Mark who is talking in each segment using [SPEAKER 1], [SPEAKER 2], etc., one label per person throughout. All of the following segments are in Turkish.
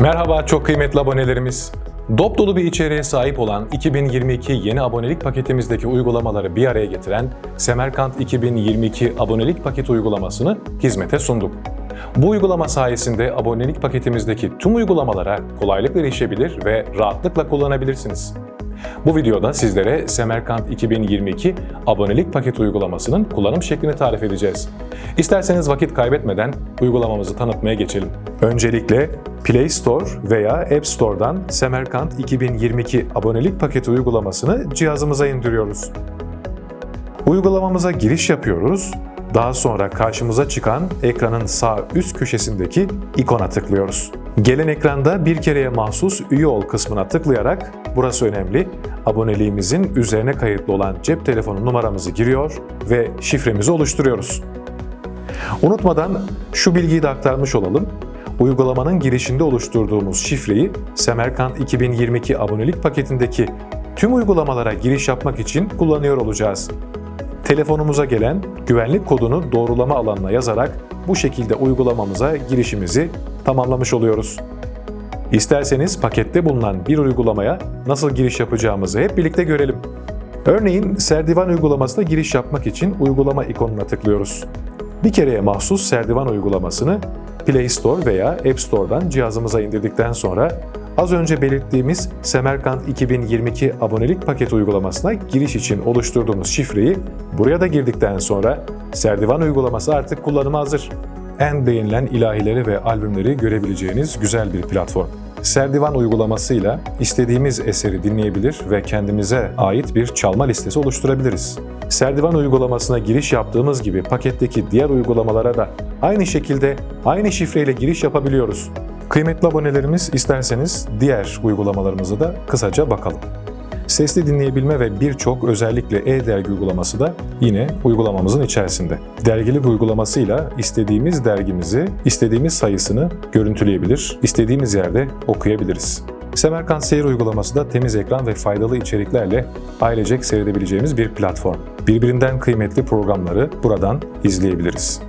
[SPEAKER 1] Merhaba çok kıymetli abonelerimiz. Dop dolu bir içeriğe sahip olan 2022 yeni abonelik paketimizdeki uygulamaları bir araya getiren Semerkant 2022 abonelik paket uygulamasını hizmete sunduk. Bu uygulama sayesinde abonelik paketimizdeki tüm uygulamalara kolaylıkla erişebilir ve rahatlıkla kullanabilirsiniz. Bu videoda sizlere Semerkant 2022 abonelik paket uygulamasının kullanım şeklini tarif edeceğiz. İsterseniz vakit kaybetmeden uygulamamızı tanıtmaya geçelim. Öncelikle Play Store veya App Store'dan Semerkant 2022 abonelik paketi uygulamasını cihazımıza indiriyoruz. Uygulamamıza giriş yapıyoruz. Daha sonra karşımıza çıkan ekranın sağ üst köşesindeki ikona tıklıyoruz. Gelen ekranda bir kereye mahsus üye ol kısmına tıklayarak burası önemli. Aboneliğimizin üzerine kayıtlı olan cep telefonu numaramızı giriyor ve şifremizi oluşturuyoruz. Unutmadan şu bilgiyi de aktarmış olalım. Uygulamanın girişinde oluşturduğumuz şifreyi Semerkant 2022 abonelik paketindeki tüm uygulamalara giriş yapmak için kullanıyor olacağız. Telefonumuza gelen güvenlik kodunu doğrulama alanına yazarak bu şekilde uygulamamıza girişimizi tamamlamış oluyoruz. İsterseniz pakette bulunan bir uygulamaya nasıl giriş yapacağımızı hep birlikte görelim. Örneğin Serdivan uygulamasına giriş yapmak için uygulama ikonuna tıklıyoruz. Bir kereye mahsus Serdivan uygulamasını Play Store veya App Store'dan cihazımıza indirdikten sonra az önce belirttiğimiz Semerkant 2022 abonelik paket uygulamasına giriş için oluşturduğumuz şifreyi buraya da girdikten sonra Serdivan uygulaması artık kullanıma hazır. En beğenilen ilahileri ve albümleri görebileceğiniz güzel bir platform. Serdivan uygulamasıyla istediğimiz eseri dinleyebilir ve kendimize ait bir çalma listesi oluşturabiliriz. Serdivan uygulamasına giriş yaptığımız gibi paketteki diğer uygulamalara da aynı şekilde aynı şifreyle giriş yapabiliyoruz. Kıymetli abonelerimiz isterseniz diğer uygulamalarımıza da kısaca bakalım. Sesli dinleyebilme ve birçok özellikle e-dergi uygulaması da yine uygulamamızın içerisinde. Dergilik uygulamasıyla istediğimiz dergimizi, istediğimiz sayısını görüntüleyebilir, istediğimiz yerde okuyabiliriz. Semerkant Seyir uygulaması da temiz ekran ve faydalı içeriklerle ailecek seyredebileceğimiz bir platform. Birbirinden kıymetli programları buradan izleyebiliriz.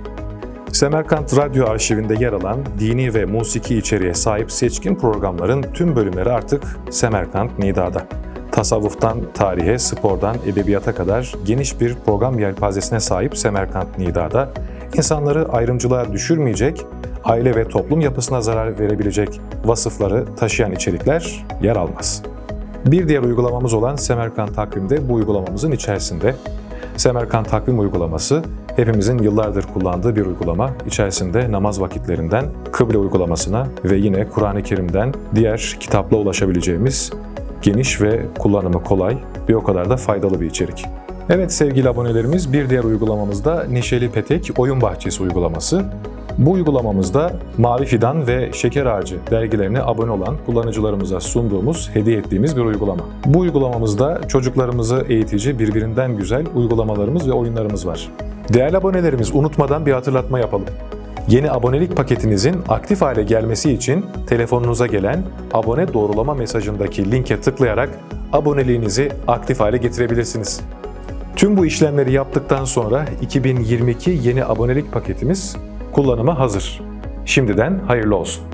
[SPEAKER 1] Semerkant Radyo Arşivinde yer alan dini ve musiki içeriğe sahip seçkin programların tüm bölümleri artık Semerkant Nida'da. Tasavvuftan tarihe, spordan edebiyata kadar geniş bir program yelpazesine sahip Semerkant Nida'da insanları ayrımcılığa düşürmeyecek, aile ve toplum yapısına zarar verebilecek vasıfları taşıyan içerikler yer almaz. Bir diğer uygulamamız olan Semerkant Takvim'de bu uygulamamızın içerisinde. Semerkant Takvim uygulaması hepimizin yıllardır kullandığı bir uygulama. İçerisinde namaz vakitlerinden kıble uygulamasına ve yine Kur'an-ı Kerim'den diğer kitapla ulaşabileceğimiz geniş ve kullanımı kolay bir o kadar da faydalı bir içerik. Evet sevgili abonelerimiz bir diğer uygulamamız da Neşeli Petek Oyun Bahçesi uygulaması. Bu uygulamamızda Mavi Fidan ve Şeker Ağacı dergilerine abone olan kullanıcılarımıza sunduğumuz, hediye ettiğimiz bir uygulama. Bu uygulamamızda çocuklarımızı eğitici birbirinden güzel uygulamalarımız ve oyunlarımız var. Değerli abonelerimiz unutmadan bir hatırlatma yapalım. Yeni abonelik paketinizin aktif hale gelmesi için telefonunuza gelen abone doğrulama mesajındaki linke tıklayarak aboneliğinizi aktif hale getirebilirsiniz. Tüm bu işlemleri yaptıktan sonra 2022 yeni abonelik paketimiz kullanıma hazır. Şimdiden hayırlı olsun.